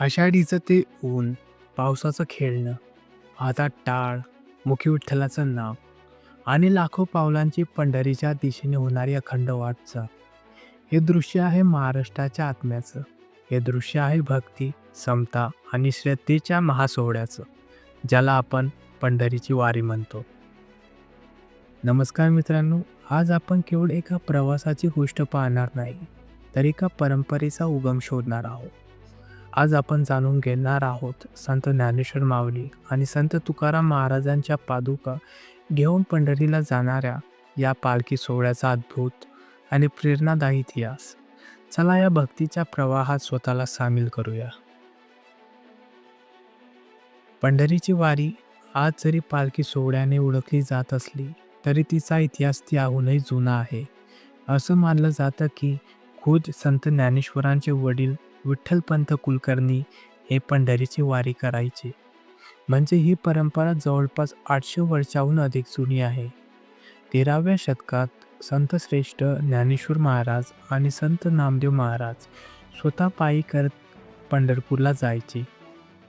आषाढीचं ते ऊन, पावसाचं खेळणं, हातात टाळ, मुखी विठ्ठलाचं नाव आणि लाखो पावलांची पंढरीच्या दिशेने होणारी अखंड वाटचा हे दृश्य आहे महाराष्ट्राच्या आत्म्याचं. हे दृश्य आहे भक्ती, समता आणि श्रद्धेच्या महासोहळ्याचं, ज्याला आपण पंढरीची वारी म्हणतो. नमस्कार मित्रांनो, आज आपण केवळ एका प्रवासाची गोष्ट पाहणार नाही, तर एका परंपरेचा उगम शोधणार आहोत. आज आपण जाणून घेणार आहोत संत ज्ञानेश्वर माऊली आणि संत तुकाराम महाराजांच्या पादुका घेऊन पंढरीला जाणाऱ्या या पालखी सोहळ्याचा अद्भुत आणि प्रेरणादायी इतिहास. चला या भक्तीच्या प्रवाहात स्वतःला सामील करूया. पंढरीची वारी आज जरी पालखी सोहळ्याने ओळखली जात असली, तरी तिचा इतिहास त्याहूनही जुना आहे. असं मानलं जातं की खुद संत ज्ञानेश्वरांचे वडील विठ्ठलपंत कुलकर्णी हे पंढरीची वारी करायचे. म्हणजे ही परंपरा जवळपास आठशे वर्षाहून अधिक जुनी आहे. तेराव्या शतकात संतश्रेष्ठ ज्ञानेश्वर महाराज आणि संत नामदेव महाराज स्वतः पायी करत पंढरपूरला जायचे.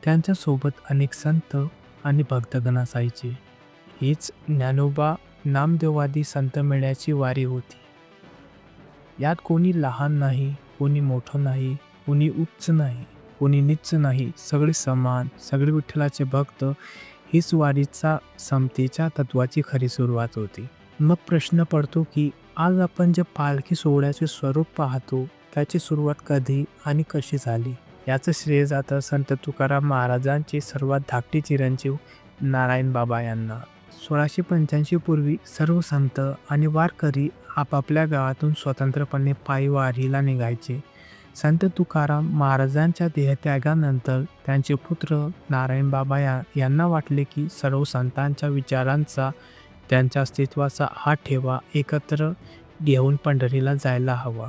त्यांच्यासोबत अनेक संत आणि भक्तगण असायचे. हीच ज्ञानोबा नामदेवादी संत मेळ्याची वारी होती. यात कोणी लहान नाही, कोणी मोठं नाही, कोणी उच्च नाही, कोणी निच्च नाही, सगळे समान, सगळे विठ्ठलाचे भक्त. हीच वारीचा समतेच्या तत्वाची खरी सुरुवात होती. मग प्रश्न पडतो की आज आपण जे पालखी सोहळ्याचे स्वरूप पाहतो, त्याची सुरुवात कधी आणि कशी झाली? याचं श्रेय जातं संत तुकाराम महाराजांचे सर्वात धाकटे चिरंजीव नारायण बाबा यांना. सोळाशे पंच्याऐंशी पूर्वी सर्व संत आणि वारकरी आपापल्या गावातून स्वतंत्रपणे पायी वारीला निघायचे. संत तुकाराम महाराजांच्या देहत्यागानंतर त्यांचे पुत्र नारायण बाबा या यांना वाटले की सर्व संतांच्या विचारांचा, त्यांच्या अस्तित्वाचा हा ठेवा एकत्र घेऊन पंढरीला जायला हवा.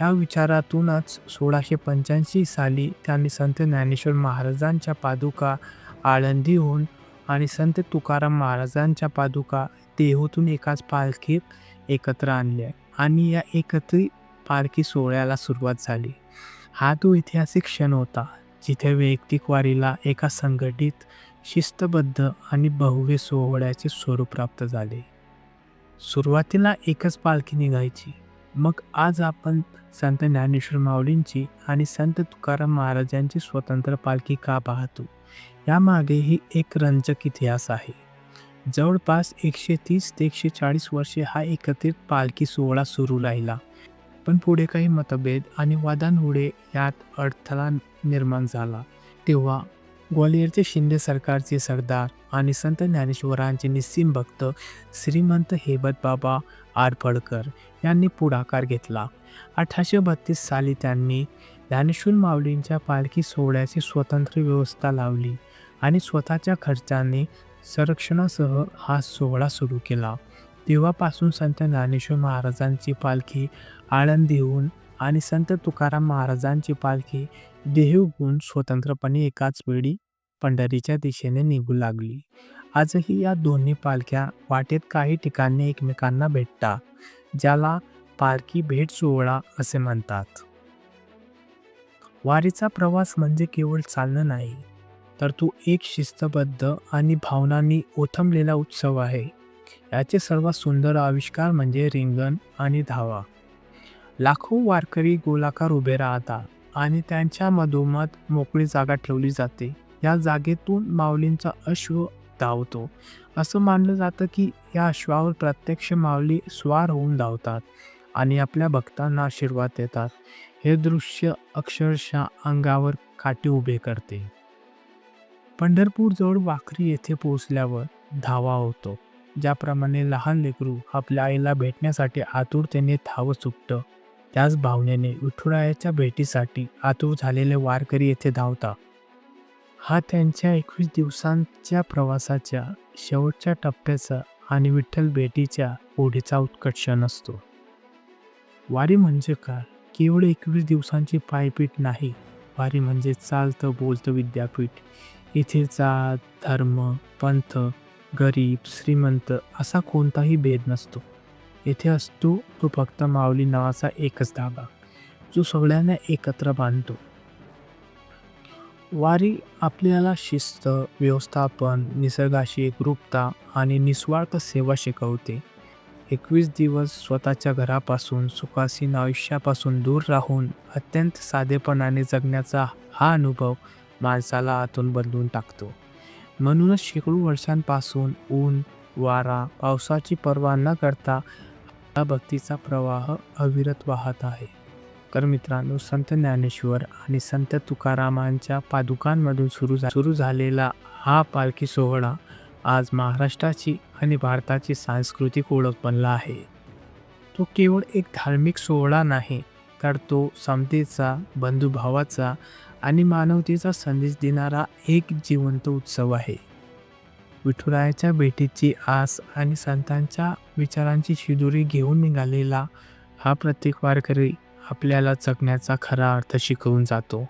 या विचारातूनच सोळाशे पंच्याऐंशी साली त्यांनी संत ज्ञानेश्वर महाराजांच्या पादुका आळंदीहून आणि संत तुकाराम महाराजांच्या पादुका देहूतून एकाच पालखीत एकत्र आणल्या आणि या एकत्रित पालखी सोहळ्याला सुरुवात झाली. हा तो ऐतिहासिक क्षण होता, जिथे वैयक्तिक वारीला एका संघटित, शिस्तबद्ध आणि भव्य सोहळ्याचे स्वरूप प्राप्त झाले. सुरुवातीला एकच पालखी निघायची. मग आज आपण संत ज्ञानेश्वर माऊलींची आणि संत तुकाराम महाराजांची स्वतंत्र पालखी का पाहतो? यामागेही एक रंजक इतिहास आहे. जवळपास एकशे तीस ते एकशे चाळीस वर्षे हा एकत्रित पालखी सोहळा सुरू राहिला. पण पुढे काही मतभेद आणि वादांमुळे यात अडथळा निर्माण झाला. तेव्हा ग्वालियरचे शिंदे सरकारचे सरदार आणि संत ज्ञानेश्वरांचे निस्सीम भक्त श्रीमंत हेबत बाबा आरफळकर यांनी पुढाकार घेतला. अठराशे बत्तीस साली त्यांनी ज्ञानेश्वर माऊलींच्या पालखी सोहळ्याची स्वतंत्र व्यवस्था लावली आणि स्वतःच्या खर्चाने संरक्षणासह हा सोहळा सुरू केला. तेव्हापासून संत ज्ञानेश्वर महाराजांची पालखी आळंदीहून आणि संत तुकाराम महाराजांची पालखी देहूहून स्वतंत्रपणे एकाच वेळी पंढरीच्या दिशेने निघू लागली. आजही या दोन्ही पालख्या वाटेत काही ठिकाणी एकमेकांना भेटतात, ज्याला पालखी भेट सोहळा असे म्हणतात. वारीचा प्रवास म्हणजे केवळ चालणं नाही, तर तो एक शिस्तबद्ध आणि भावनांनी ओथंबलेला उत्सव आहे. याचे सर्वात सुंदर आविष्कार म्हणजे रिंगण आणि धावा. लाखो वारकरी गोलाकार उभे राहतात आणि त्यांच्या मधोमध मोकळी जागा ठेवली जाते. या जागेतून माऊलींचा अश्व धावतो. असं मानलं जातं की या अश्वावर प्रत्यक्ष माऊली स्वार होऊन धावतात आणि आपल्या भक्तांना आशीर्वाद देतात. हे दृश्य अक्षरशः अंगावर काटे उभे करते. पंढरपूरजवळ वाखरी येथे पोहोचल्यावर धावा होतो. ज्याप्रमाणे लहान लेकरू आपल्या आईला भेटण्यासाठी आतुरतेने धावत सुटतं, त्याच भावनेने विठुरायाच्या भेटीसाठी आतुर झालेले वारकरी येथे धावता हा त्यांच्या एकवीस दिवसांच्या प्रवासाच्या शेवटच्या टप्प्याचा आणि विठ्ठल भेटीच्या ओढीचा उत्कट क्षण असतो. वारी म्हणजे काय? केवळ एकवीस दिवसांची पायपीट नाही. वारी म्हणजे चालतं बोलतं विद्यापीठ. इथे जात, धर्म, पंथ, गरीब, श्रीमंत असा कोणताही भेद नसतो. येथे असतो तो फक्त माऊली नावाचा एकच धागा, जो सगळ्यांना एकत्र बांधतो. वारी आपल्याला शिस्त, व्यवस्थापन, निसर्गाशी एकरूपता आणि निस्वार्थ सेवा शिकवते. एकवीस दिवस स्वतःच्या घरापासून, सुखासीन आयुष्यापासून दूर राहून अत्यंत साधेपणाने जगण्याचा हा अनुभव माणसाला आतून बदलून टाकतो. म्हणूनच शेकडो वर्षांपासून ऊन, वारा, पावसाची पर्वा न करता हा भक्तीचा प्रवाह अविरत वाहत आहे. तर मित्रांनो, संत ज्ञानेश्वर आणि संत तुकारामांच्या पादुकांमधून सुरू झा सुरू झालेला हा पालखी सोहळा आज महाराष्ट्राची आणि भारताची सांस्कृतिक ओळख बनला आहे. तो केवळ एक धार्मिक सोहळा नाही, तर तो समतेचा, बंधुभावाचा आणि मानवतेचा संदेश देणारा एक जिवंत उत्सव आहे. विठुरायाच्या भेटीची आस आणि संतांच्या विचारांची शिदुरी घेऊन निघालेला हा प्रत्येक वारकरी आपल्याला जगण्याचा खरा अर्थ शिकवून जातो.